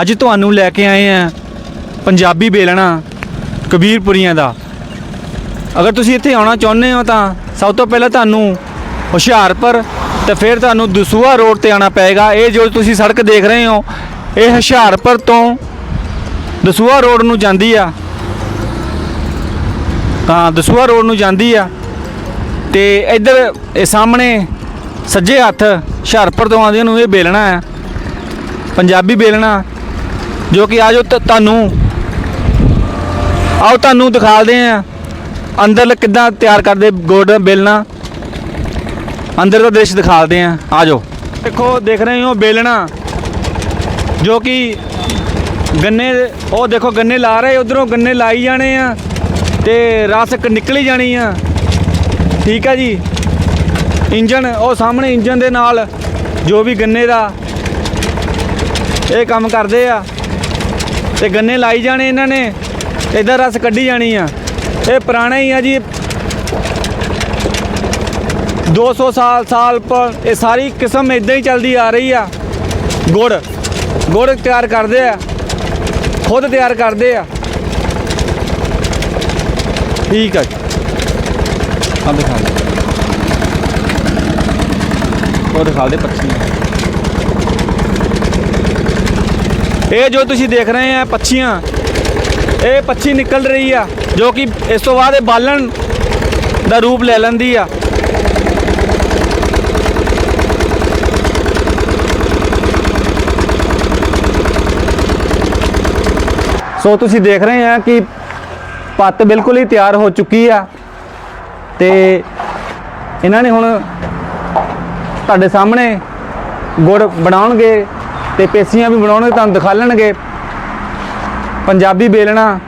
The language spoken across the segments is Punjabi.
ਅੱਜ ਤੁਹਾਨੂੰ ਲੈ ਕੇ ਆਏ ਆ ਪੰਜਾਬੀ ਬੇਲਣਾ ਕਬੀਰਪੁਰੀਆਂ ਦਾ। ਅਗਰ ਤੁਸੀਂ ਇੱਥੇ ਆਉਣਾ ਚਾਹੁੰਦੇ ਹੋ ਤਾਂ ਸਭ ਤੋਂ ਪਹਿਲਾਂ ਤੁਹਾਨੂੰ ਹੁਸ਼ਿਆਰਪੁਰ ਤੇ ਫਿਰ ਤੁਹਾਨੂੰ ਦਸੂਹਾ ਰੋਡ ਤੇ ਆਉਣਾ ਪਏਗਾ। ਇਹ ਜੋ ਤੁਸੀਂ ਸੜਕ ਦੇਖ ਰਹੇ ਹੋ, ਇਹ ਹੁਸ਼ਿਆਰਪੁਰ ਤੋਂ ਦਸੂਹਾ ਰੋਡ ਨੂੰ ਜਾਂਦੀ ਆ। ਤਾਂ ਦਸੂਹਾ ਰੋਡ ਨੂੰ ਜਾਂਦੀ ਆ ਤੇ ਇੱਧਰ ਇਹ ਸਾਹਮਣੇ ਸੱਜੇ ਹੱਥ ਹੁਸ਼ਿਆਰਪੁਰ ਤੋਂ ਆਉਂਦੇ ਨੂੰ ਇਹ ਬੇਲਣਾ ਹੈ ਪੰਜਾਬੀ ਬੇਲਣਾ ਜੋ ਕਿ ਆਜੋ ਤ- ਤੁਹਾਨੂੰ। ਆਓ ਤੁਹਾਨੂੰ ਦਿਖਾਲਦੇ ਆ ਅੰਦਰ ਕਿੱਦਾਂ ਤਿਆਰ ਕਰਦੇ ਗੋਡ ਬੇਲਣਾ। ਅੰਦਰ ਦਾ ਦ੍ਰਿਸ਼ ਦਿਖਾਲਦੇ ਆ ਆਜੋ। ਦੇਖੋ, ਦੇਖ ਰਹੇ ਹੋ ਬੇਲਣਾ। ਜੋ ਕਿ ਗੰਨੇ ਉਹ ਦੇਖੋ, ਗੰਨੇ ਲਾ ਰਹੇ, ਉਧਰੋਂ ਗੰਨੇ ਲਾਈ ਜਾਣੇ ਆ ਤੇ ਰਸ ਨਿਕਲੀ ਜਾਣੀ ਆ। ਠੀਕ ਹੈ ਜੀ। ਇੰਜਨ ਉਹ ਸਾਹਮਣੇ ਇੰਜਨ ਦੇ ਨਾਲ ਜੋ ਵੀ ਗੰਨੇ ਦਾ ਇਹ ਕੰਮ ਕਰਦੇ ਆ। ਤੇ ਗੰਨੇ ਲਾਈ ਜਾਣੇ ਇਹਨਾਂ ਨੇ, ਇਧਰ ਰਸ ਕੱਢੀ ਜਾਣੀ ਆ। ਇਹ ਪੁਰਾਣਾ ਹੀ ਆ ਜੀ। 200 ਸਾਲ ਸਾਲ ਪਰ ਇਹ ਸਾਰੀ ਕਿਸਮ ਇਦਾਂ ਹੀ ਚੱਲਦੀ ਆ ਰਹੀ ਆ। ਗੁੜ ਗੁੜ ਤਿਆਰ ਕਰਦੇ ਆ। ਖੁਦ ਤਿਆਰ ਕਰਦੇ ਆ। ਠੀਕ ਆ ਜੀ। ਆ ਦਿਖਾ ਦੇ ਉਹ ਦਿਖਾ ਦੇ ਪੱਛੀ ਇਹ ਜੋ ਤੁਸੀਂ ਦੇਖ ਰਹੇ ਆ ਪੱਛੀਆਂ, ਇਹ ਪੱਛੀ ਨਿਕਲ ਰਹੀ ਆ, ਜੋ ਕਿ ਇਸ ਤੋਂ ਬਾਅਦ ਇਹ ਬਾਲਣ ਦਾ ਰੂਪ ਲੈ ਲੈਂਦੀ ਆ। ਸੋ ਤੁਸੀਂ ਦੇਖ ਰਹੇ ਆ ਕਿ ਪੱਤ ਬਿਲਕੁਲ ਹੀ ਤਿਆਰ ਹੋ ਚੁੱਕੀ ਆ ਤੇ ਇਹਨਾਂ ਨੇ ਹੁਣ ਤੁਹਾਡੇ ਸਾਹਮਣੇ ਗੁੜ ਬਣਾਉਣਗੇ। ਤੇ ਪੇਸੀਆਂ ਵੀ ਬਣਾਉਣਗੇ ਤੁਹਾਨੂੰ ਦਿਖਾ ਲੈਣਗੇ। ਪੰਜਾਬੀ ਬੇਲਣਾ,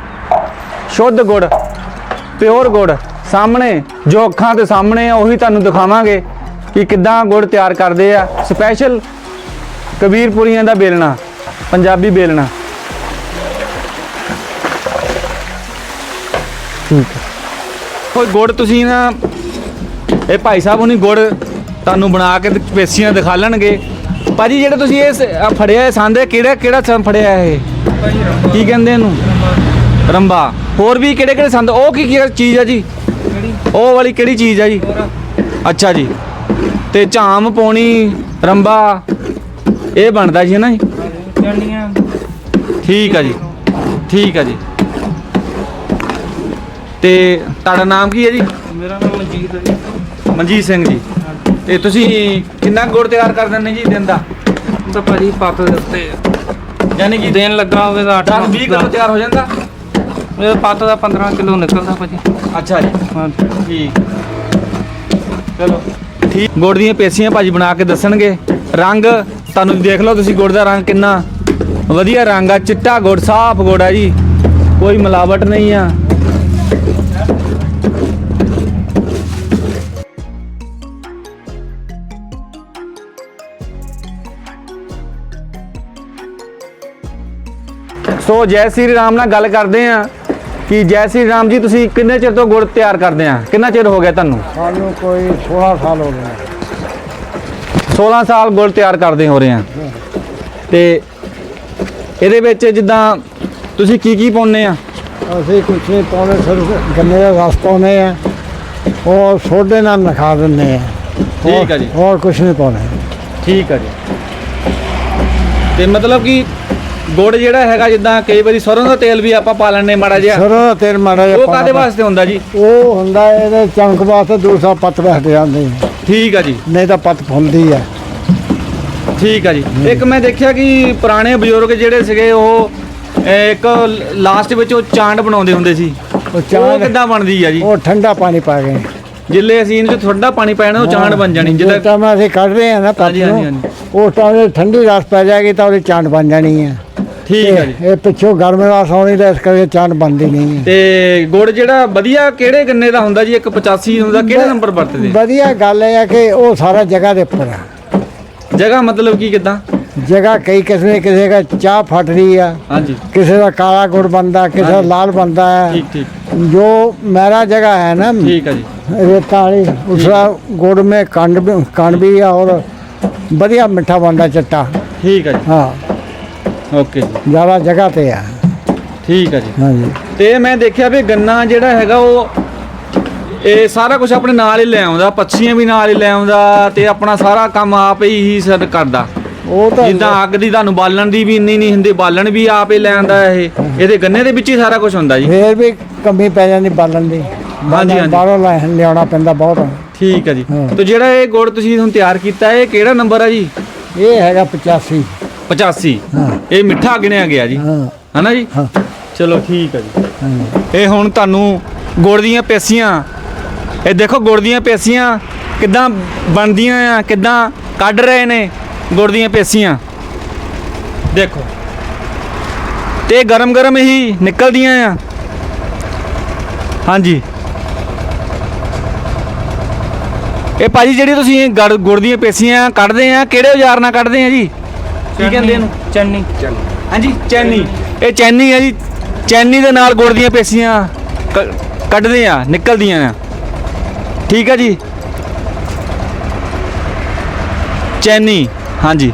ਸ਼ੁੱਧ ਗੁੜ, ਪਿਓਰ ਗੁੜ ਸਾਹਮਣੇ, ਜੋ ਅੱਖਾਂ ਦੇ ਸਾਹਮਣੇ ਆ, ਉਹੀ ਤੁਹਾਨੂੰ ਦਿਖਾਵਾਂਗੇ ਕਿ ਕਿੱਦਾਂ ਗੁੜ ਤਿਆਰ ਕਰਦੇ ਆ। ਸਪੈਸ਼ਲ ਕਬੀਰਪੁਰੀਆਂ ਦਾ ਬੇਲਣਾ, ਪੰਜਾਬੀ ਬੇਲਣਾ। ਕੋਈ ਗੁੜ ਤੁਸੀਂ ਨਾ, ਇਹ ਭਾਈ ਸਾਹਿਬ ਉਹਨੀ ਗੁੜ ਤੁਹਾਨੂੰ ਬਣਾ ਕੇ ਪੇਸੀਆਂ ਦਿਖਾ ਲੈਣਗੇ। ਭਾਜੀ ਜਿਹੜੇ ਤੁਸੀਂ ਇਹ ਸ- ਆਹ ਫੜਿਆ ਇਹ ਸੰਦ ਇਹ ਕਿਹੜਾ ਕਿਹੜਾ ਸੰਦ ਫੜਿਆ ਇਹ? ਕੀ ਕਹਿੰਦੇ ਇਹਨੂੰ? ਰੰਬਾ। ਹੋਰ ਵੀ ਕਿਹੜੇ ਕਿਹੜੇ ਸੰਦ? ਉਹ ਕੀ ਕੀ ਚੀਜ਼ ਆ ਜੀ? ਉਹ ਵਾਲੀ ਕਿਹੜੀ ਚੀਜ਼ ਆ ਜੀ? ਅੱਛਾ ਜੀ। ਤੇ ਝਾਮ ਪੌਣੀ ਰੰਬਾ ਇਹ ਬਣਦਾ ਜੀ ਹੈ ਨਾ ਜੀ? ਠੀਕ ਆ ਜੀ। ਠੀਕ ਆ ਜੀ। ਤੇ ਤੁਹਾਡਾ ਨਾਮ ਕੀ ਹੈ ਜੀ? ਮੇਰਾ ਨਾਮ ਮਨਜੀਤ ਹੈ ਜੀ। ਮਨਜੀਤ ਸਿੰਘ ਜੀ। ਤੇ ਤੁਸੀਂ ਕਿੰਨਾ ਗੁੜ ਤਿਆਰ ਕਰ ਦਿੰਦੇ ਜੀ ਦਿਨ ਦਾ? ਤਾਂ ਭਾਜੀ ਪੱਤ ਦੇ ਉੱਤੇ। ਯਾਨੀ ਕਿ ਦਿਨ ਲੱਗਾ ਹੋਵੇ ਤਾਂ 8 10 20 ਕਿਲੋ ਤਿਆਰ ਹੋ ਜਾਂਦਾ? ਮੇਰੇ ਪੱਤ ਦਾ 15 ਕਿਲੋ ਨਿਕਲਦਾ ਭਾਜੀ। ਅੱਛਾ ਜੀ। ਹਾਂ ਠੀਕ। ਚਲੋ। ਠੀਕ। ਗੁੜ ਦੀਆਂ ਪੇਸੀਆਂ ਭਾਜੀ ਬਣਾ ਕੇ ਦੱਸਣਗੇ। ਰੰਗ ਤੁਹਾਨੂੰ ਦੇਖ ਲਓ ਤੁਸੀਂ ਗੁੜ ਦਾ ਰੰਗ ਕਿੰਨਾ। ਵਧੀਆ ਰੰਗ ਆ ਚਿੱਟਾ ਗੁੜ ਸਾਫ਼ ਗੁੜ ਆ ਜੀ। ਕੋਈ ਮਿਲਾਵਟ ਨਹੀਂ ਆ। ਸੋ ਜੈ ਸ੍ਰੀ ਰਾਮ ਨਾਲ ਗੱਲ ਕਰਦੇ ਆ ਕਿ ਜੈ ਸ੍ਰੀ ਰਾਮ ਜੀ ਤੁਸੀਂ ਕਿੰਨੇ ਚਿਰ ਤੋਂ ਗੁੜ ਤਿਆਰ ਕਰਦੇ ਆ ਕਿੰਨਾ ਚਿਰ ਹੋ ਗਿਆ ਤੁਹਾਨੂੰ? ਸਾਨੂੰ ਕੋਈ 16 ਸਾਲ ਹੋ ਗਏ। 16 ਸਾਲ ਗੁੜ ਤਿਆਰ ਕਰਦੇ ਹੋ ਰਹੇ ਆ ਤੇ ਇਹਦੇ ਵਿੱਚ ਜਿੱਦਾਂ ਤੁਸੀਂ ਕੀ ਕੀ ਪਾਉਂਦੇ ਆ ਅਸੀਂ ਕੁਛ ਨਹੀਂ ਪਾਉਂਦੇ ਸਿਰਫ ਗੰਨੇ ਦਾ ਰਸ ਪਾਉਂਦੇ ਆ ਉਹ ਸੋਡੇ ਨਾਲ ਨਖਾ ਦਿੰਦੇ ਆ ਠੀਕ ਆ ਜੀ। ਹੋਰ ਕੁਛ ਨਹੀਂ ਪਾਉਂਦੇ। ਠੀਕ ਆ ਜੀ। ਤੇ ਮਤਲਬ ਕਿ ਗੁੜ ਜਿਹੜਾ ਹੈਗਾ ਜਿੱਦਾਂ ਕਈ ਵਾਰੀ ਸਰੋਂ ਦਾ ਤੇਲ ਵੀ ਆਪਾਂ ਪਾ ਲੈਣੇ ਮਾੜਾ ਜਿਹਾ। ਸਰੋਂ ਦਾ ਤੇਲ ਮਾੜਾ ਜਿਹਾ ਉਹ ਕਾਦੇ ਵਾਸਤੇ ਹੁੰਦਾ ਜੀ? ਉਹ ਹੁੰਦਾ ਇਹਦੇ ਚਮਕ ਵਾਸਤੇ ਦੂਸਰਾ ਪੱਤ ਬੈਠ ਜਾਂਦੇ ਆ। ਠੀਕ ਆ ਜੀ। ਨਹੀਂ ਤਾਂ ਪੱਤ ਫੁੱਲਦੀ ਆ। ਠੀਕ ਆ ਜੀ। ਇੱਕ ਮੈਂ ਦੇਖਿਆ ਕਿ ਪੁਰਾਣੇ ਬਜ਼ੁਰਗ ਜਿਹੜੇ ਸੀਗੇ ਉਹ ਇੱਕ ਲਾਸਟ ਵਿੱਚ ਉਹ ਚਾਂਡ ਬਣਾਉਂਦੇ ਹੁੰਦੇ ਸੀ। ਉਹ ਚਾਂਦ ਕਿੱਦਾਂ ਬਣਦੀ ਆ ਜੀ? ਉਹ ਠੰਡਾ ਪਾਣੀ ਪਾ ਗਏ ਜਿੱਲੇ ਅਸੀਂ ਇਹਨੂੰ ਥੋੜਾ ਪਾਣੀ ਪੈਣਾ ਉਹ ਚਾਂਡ ਬਣ ਜਾਣੀ ਜਿੱਦਾਂ ਟਾਈਮ ਅਸੀਂ ਕੱਢ ਰਹੇ ਆ ਨਾ ਨੂੰ ਉਸ ਟਾਈਮ ਠੰਡੀ ਰਸ ਪੈ ਜਾਏਗੀ ਤਾਂ ਉਹਦੀ ਚਾਂਦ ਬਣ ਜਾਣੀ ਆ। ਠੀਕ ਆ ਜੀ। ਇਹ ਪਿੱਛੋਂ ਗਰਮੇ ਦਾ ਸੌਣੀ ਦਾ ਇਸ ਕਰਕੇ ਚਾਨ ਬੰਦੀ ਨਹੀਂ ਹੈ। ਤੇ ਗੁੜ ਜਿਹੜਾ ਵਧੀਆ ਕਿਹੜੇ ਗੰਨੇ ਦਾ ਹੁੰਦਾ ਜੀ? ਇੱਕ ਹੁੰਦਾ ਕਿਹੜੇ ਨੰਬਰ ਵਰਤਦੇ? ਵਧੀਆ ਗੱਲ ਇਹ ਹੈ ਕਿ ਉਹ ਸਾਰਾ ਜਗ੍ਹਾ ਦੇ ਉੱਪਰ ਆ। ਜਗ੍ਹਾ ਮਤਲਬ ਕੀ ਕਿਦਾਂ? ਜਗ੍ਹਾ ਕਈ ਕਿਸਮੇ ਕਿਸੇ ਦਾ ਚਾਹ ਫਟ ਰਹੀ ਆ ਹਾਂਜੀ। ਕਿਸੇ ਦਾ ਕਾਲਾ ਗੁੜ ਬੰਦਾ ਕਿਸੇ ਦਾ ਲਾਲ ਬੰਦਾ ਹੈ ਠੀਕ ਠੀਕ। ਜੋ ਮੇਰਾ ਜਗ੍ਹਾ ਹੈ ਨਾ ਠੀਕ ਹੈ ਜੀ। ਰੇਤਾ ਵਾਲੀ ਉਸਦਾ ਗੁੜ ਮੇ ਕੰਡ ਕੰਡ ਵੀ ਆ ਔਰ ਵਧੀਆ ਮਿੱਠਾ ਬੰਦਾ ਚੱਟਾ। ਠੀਕ ਹੈ ਜੀ। ਹਾਂ। ਓਕੇ ਜੀ। ਜ਼ਿਆਦਾ ਜਗ੍ਹਾ ਤੇ ਆ। ਠੀਕ ਹੈ ਜੀ। ਹਾਂਜੀ। ਤੇ ਮੈਂ ਦੇਖਿਆ ਵੀ ਗੰਨਾ ਜਿਹੜਾ ਹੈਗਾ ਉਹ ਇਹ ਸਾਰਾ ਕੁਝ ਆਪਣੇ ਨਾਲ ਹੀ ਲੈ ਆਉਂਦਾ ਪੱਛੀਆਂ ਵੀ ਨਾਲ ਹੀ ਲੈ ਆਉਂਦਾ ਤੇ ਆਪਣਾ ਸਾਰਾ ਕੰਮ ਆਪ ਹੀ ਸਰ ਕਰਦਾ। ਉਹ ਤਾਂ ਜਿੱਦਾਂ ਅੱਗ ਦੀ ਤੁਹਾਨੂੰ ਬਾਲਣ ਦੀ ਵੀ ਇੰਨੀ ਨਹੀਂ ਹੁੰਦੀ ਬਾਲਣ ਵੀ ਆਪ ਹੀ ਲੈ ਆਉਂਦਾ ਇਹ। ਇਹਦੇ ਗੰਨੇ ਦੇ ਵਿੱਚ ਹੀ ਸਾਰਾ ਕੁਝ ਹੁੰਦਾ ਜੀ। ਫੇਰ ਵੀ ਕਮੀ ਪੈ ਜਾਂਦੀ ਬਾਲਣ ਦੀ। ਹਾਂਜੀ, ਹਾਂਜੀ। ਬਾਹਰੋਂ ਲੈ ਲਿਆਉਣਾ ਪੈਂਦਾ ਬਹੁਤ। ਠੀਕ ਹੈ ਜੀ। ਤੇ ਜਿਹੜਾ ਇਹ ਗੁੜ ਤੁਸੀਂ ਹੁਣ ਤਿਆਰ ਕੀਤਾ ਇਹ ਕਿਹੜਾ ਨੰਬਰ ਹੈ ਜੀ? ਇਹ ਹੈਗਾ 85 85 ਹਾਂ ਇਹ ਮਿੱਠਾ ਗਿਣਿਆ ਗਿਆ ਜੀ। ਹਾਂ। ਹਨਾ ਜੀ? ਚਲੋ ਠੀਕ ਹੈ ਜੀ। ਇਹ ਹੁਣ ਤੁਹਾਨੂੰ ਗੁੜ ਦੀਆਂ ਪੇਸੀਆਂ। ਇਹ ਦੇਖੋ ਗੁੜ ਦੀਆਂ ਪੇਸੀਆਂ ਕਿੱਦਾਂ ਬਣਦੀਆਂ ਆ ਕਿੱਦਾਂ ਕੱਢ ਰਹੇ ਨੇ ਗੁੜ ਦੀਆਂ ਪੇਸੀਆਂ। ਦੇਖੋ। ਤੇ ਗਰਮ ਗਰਮ ਹੀ ਨਿਕਲਦੀਆਂ ਆ। ਹਾਂਜੀ। ਇਹ ਭਾਜੀ ਜਿਹੜੀ ਤੁਸੀਂ ਗੁੜ ਦੀਆਂ ਪੇਸੀਆਂ ਕੱਢਦੇ ਆ ਕਿਹੜੇ ਔਜ਼ਾਰ ਨਾਲ ਕੱਢਦੇ ਆ ਜੀ? ਕੀ ਕਹਿੰਦੇ ਇਹਨੂੰ? ਚੰਨੀ। ਹਾਂਜੀ ਚੈਨੀ। ਇਹ ਚੈਨੀ ਹੈ ਜੀ। ਚੈਨੀ ਦੇ ਨਾਲ ਗੁੜ ਦੀਆਂ ਪੇਸੀਆਂ ਕ- ਕੱਢਦੇ ਆ ਨਿਕਲਦੀਆਂ ਆ। ਠੀਕ ਹੈ ਜੀ। ਚੈਨੀ ਹਾਂਜੀ।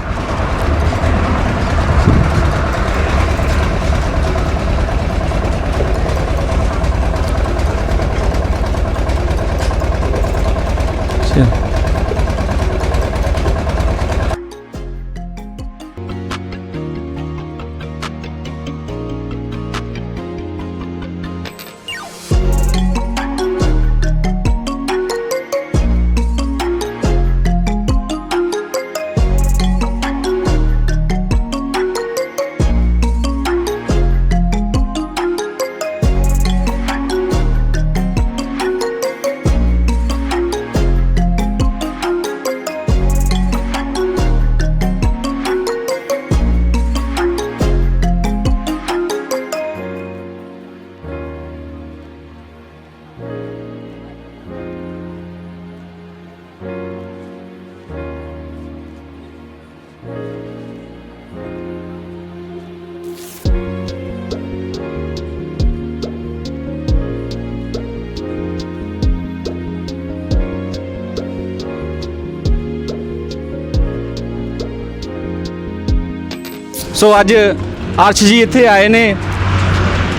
ਸੋ ਅੱਜ ਅਰਸ਼ ਜੀ ਇੱਥੇ ਆਏ ਨੇ,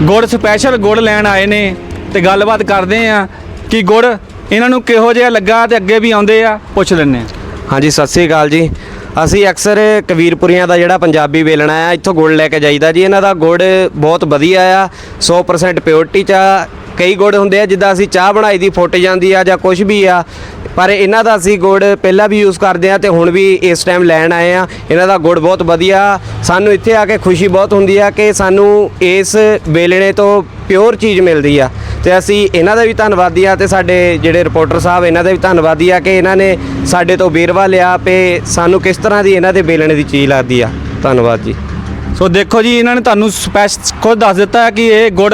ਗੁੜ ਸਪੈਸ਼ਲ ਗੁੜ ਲੈਣ ਆਏ ਨੇ ਤੇ ਗੱਲਬਾਤ ਕਰਦੇ ਆ ਕਿ ਗੁੜ ਇਹਨਾਂ ਨੂੰ ਕਿਹੋ ਜਿਹਾ ਲੱਗਾ ਤੇ ਅੱਗੇ ਵੀ ਆਉਂਦੇ ਆ, ਪੁੱਛ ਲੈਣੇ ਆ ਹਾਂਜੀ, ਸਤਿ ਸ੍ਰੀ ਅਕਾਲ ਜੀ। ਅਸੀਂ ਅਕਸਰ ਕਬੀਰਪੁਰੀਆਂ ਦਾ ਜਿਹੜਾ ਪੰਜਾਬੀ ਵੇਲਣਾ ਆ, ਇੱਥੋਂ ਗੁੜ ਲੈ ਕੇ ਜਾਈਦਾ ਜੀ। ਇਹਨਾਂ ਦਾ ਗੁੜ ਬਹੁਤ ਵਧੀਆ ਆ 100% ਪਿਓਰਟੀ ਚ ਆ ਕਈ ਗੁੜ ਹੁੰਦੇ ਆ, ਜਿੱਦਾਂ ਅਸੀਂ ਚਾਹ ਬਣਾਈ ਦੀ ਫੁੱਟ ਜਾਂਦੀ ਆ ਜਾਂ ਕੁਝ ਵੀ ਆ, ਪਰ ਇਹਨਾਂ ਦਾ ਅਸੀਂ ਗੁੜ ਪਹਿਲਾਂ ਵੀ ਯੂਜ਼ ਕਰਦੇ ਆ ਤੇ ਹੁਣ ਵੀ ਇਸ ਟਾਈਮ ਲੈਣ ਆਏ ਆ। ਇਹਨਾਂ ਦਾ ਗੁੜ ਬਹੁਤ ਵਧੀਆ, ਸਾਨੂੰ ਇੱਥੇ ਆ ਕੇ ਖੁਸ਼ੀ ਬਹੁਤ ਹੁੰਦੀ ਆ ਕਿ ਸਾਨੂੰ ਇਸ ਵੇਲਣੇ ਤੋਂ ਪਿਓਰ ਚੀਜ਼ ਮਿਲਦੀ ਆ। ਤੇ ਅਸੀਂ ਇਹਨਾਂ ਦਾ ਵੀ ਧੰਨਵਾਦੀ ਆ ਤੇ ਸਾਡੇ ਜਿਹੜੇ ਰਿਪੋਰਟਰ ਸਾਹਿਬ, ਇਹਨਾਂ ਦਾ ਵੀ ਧੰਨਵਾਦੀ ਆ ਕਿ ਇਹਨਾਂ ਨੇ ਸਾਡੇ ਤੋਂ ਵੇਰਵਾ ਲਿਆ ਪੇ ਸਾਨੂੰ ਕਿਸ ਤਰ੍ਹਾਂ ਦੀ ਇਹਨਾਂ ਦੇ ਵੇਲਣੇ ਦੀ ਚੀਜ਼ ਲੱਗਦੀ ਆ। ਧੰਨਵਾਦ ਜੀ। ਸੋ ਦੇਖੋ ਜੀ, ਇਹਨਾਂ ਨੇ ਤੁਹਾਨੂੰ ਸਪੈਸ਼ਲ ਖੁਦ ਦੱਸ ਦਿੱਤਾ ਕਿ ਇਹ ਗੁੜ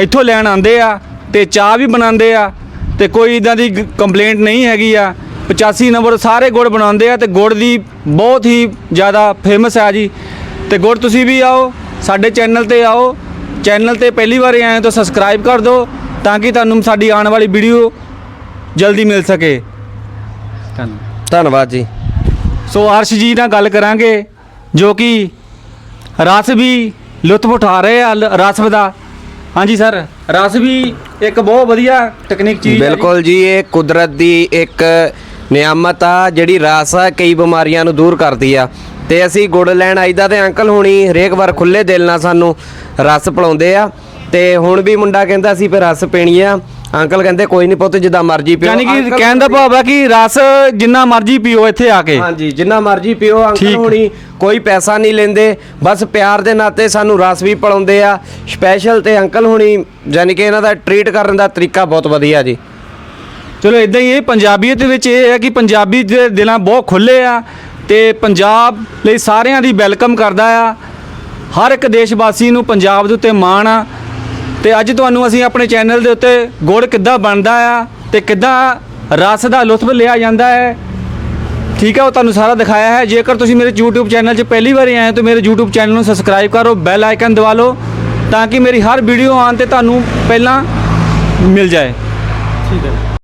ਇੱਥੋਂ ਲੈਣ ਆਉਂਦੇ ਆ ਤੇ ਚਾਹ ਵੀ ਬਣਾਉਂਦੇ ਆ ਤੇ ਕੋਈ ਇਦਾਂ ਦੀ ਕੰਪਲੇਂਟ ਨਹੀਂ ਹੈਗੀ ਆ। 85 ਨੰਬਰ ਸਾਰੇ ਗੁੜ ਬਣਾਉਂਦੇ ਆ ਤੇ ਗੁੜ ਦੀ ਬਹੁਤ ਹੀ ਜ਼ਿਆਦਾ ਫੇਮਸ ਆ ਜੀ। ਤੇ ਗੁੜ ਤੁਸੀਂ ਵੀ ਆਓ ਸਾਡੇ ਚੈਨਲ ਤੇ ਆਓ। ਚੈਨਲ ਤੇ ਪਹਿਲੀ ਵਾਰ ਆਏ ਤਾਂ ਸਬਸਕ੍ਰਾਈਬ ਕਰ ਦਿਓ ਤਾਂ ਕਿ ਤੁਹਾਨੂੰ ਸਾਡੀ ਆਉਣ ਵਾਲੀ ਵੀਡੀਓ ਜਲਦੀ ਮਿਲ ਸਕੇ। ਧੰਨਵਾਦ। ਧੰਨਵਾਦ ਜੀ। ਸੋ ਅਰਸ਼ ਜੀ ਨਾਲ ਗੱਲ ਕਰਾਂਗੇ ਜੋ ਕਿ ਰਸ ਵੀ ਲੁਤਫ ਉਠਾ ਰਹੇ ਆ ਲ- ਰਸ ਦਾ। ਹਾਂਜੀ, ਸਰ। ਰਸ ਵੀ ਇੱਕ ਬਹੁਤ ਵਧੀਆ ਟੈਕਨੀਕ ਚੀਜ਼ ਹੈ ਜੀ। ਬਿਲਕੁਲ ਜੀ, ਇਹ ਕੁਦਰਤ ਦੀ ਇੱਕ ਨਿਆਮਤ ਆ, ਜਿਹੜੀ ਰਸ ਆ, ਕਈ ਬਿਮਾਰੀਆਂ ਨੂੰ ਦੂਰ ਕਰਦੀ ਆ। ਤੇ ਅਸੀਂ ਗੁੜ ਲੈਣ ਆਈਦਾ ਤੇ ਅੰਕਲ ਹੁਣੀ ਹਰੇਕ ਵਾਰ ਖੁੱਲੇ ਦਿਲ ਨਾਲ ਸਾਨੂੰ ਰਸ ਪਿਲਾਉਂਦੇ ਆ। ਤੇ ਹੁਣ ਵੀ ਮੁੰਡਾ ਕਹਿੰਦਾ ਸੀ ਫਿਰ ਰਸ ਪੀਣੀ ਆ। ਅੰਕਲ ਕਹਿੰਦੇ ਕੋਈ ਨਹੀਂ ਪੁੱਤ ਜਿੱਦਾਂ ਮਰਜ਼ੀ ਪੀਓ। ਯਾਨੀ ਕਿ ਅੰਕਲ ਕਹਿਣ ਦਾ ਭਾਵ ਹੈ ਕਿ ਰਸ ਜਿੰਨਾ ਮਰਜ਼ੀ ਪੀਓ ਇੱਥੇ ਆ ਕੇ। ਹਾਂਜੀ ਜਿੰਨਾ ਮਰਜ਼ੀ ਪੀਓ ਅੰਕਲ ਠੀਕ। ਹੁਣੀ ਕੋਈ ਪੈਸਾ ਨਹੀਂ ਲੈਂਦੇ ਬਸ ਪਿਆਰ ਦੇ ਨਾਤੇ ਸਾਨੂੰ ਰਸ ਵੀ ਪਿਲਾਉਂਦੇ ਆ। ਸਪੈਸ਼ਲ ਤੇ ਅੰਕਲ ਹੁਣੀ ਯਾਨੀ ਕਿ ਇਹਨਾਂ ਦਾ ਟ੍ਰੀਟ ਕਰਨ ਦਾ ਤਰੀਕਾ ਬਹੁਤ ਵਧੀਆ ਜੀ। ਚਲੋ ਇਦਾਂ ਹੀ ਇਹ ਪੰਜਾਬੀਅਤ ਵਿੱਚ ਇਹ ਹੈ ਕਿ ਪੰਜਾਬੀ ਦੇ ਦਿਲਾਂ ਬਹੁਤ ਖੁੱਲੇ ਆ ਤੇ ਪੰਜਾਬ ਲਈ ਸਾਰਿਆਂ ਦੀ ਵੈਲਕਮ ਕਰਦਾ ਆ। ਹਰ ਇੱਕ ਦੇਸ਼ ਵਾਸੀ ਨੂੰ ਪੰਜਾਬ ਦੇ ਉੱਤੇ ਮਾਣ ਆ। ਤੇ ਅੱਜ ਤੁਹਾਨੂੰ ਅਸੀਂ ਆਪਣੇ ਚੈਨਲ ਦੇ ਉੱਤੇ ਗੁੜ ਕਿੱਦਾਂ ਬਣਦਾ ਆ ਤੇ ਕਿੱਦਾਂ ਰਸ ਦਾ ਲੁਤਫ ਲਿਆ ਜਾਂਦਾ ਹੈ। ਠੀਕ ਹੈ ਉਹ ਤੁਹਾਨੂੰ ਸਾਰਾ ਦਿਖਾਇਆ ਹੈ। ਜੇਕਰ ਤੁਸੀਂ ਮੇਰੇ YouTube ਚੈਨਲ 'ਚ ਪਹਿਲੀ ਵਾਰ ਆਏ ਹੋ ਤਾਂ ਮੇਰੇ YouTube ਚੈਨਲ ਨੂੰ ਸਬਸਕ੍ਰਾਈਬ ਕਰੋ ਬੈਲ ਆਈਕਨ ਦਬਾ ਲਓ ਤਾਂ ਕਿ ਮੇਰੀ ਹਰ ਵੀਡੀਓ ਆਉਣ ਤੇ ਤੁਹਾਨੂੰ ਪਹਿਲਾਂ ਮਿਲ ਜਾਏ। ਠੀਕ ਹੈ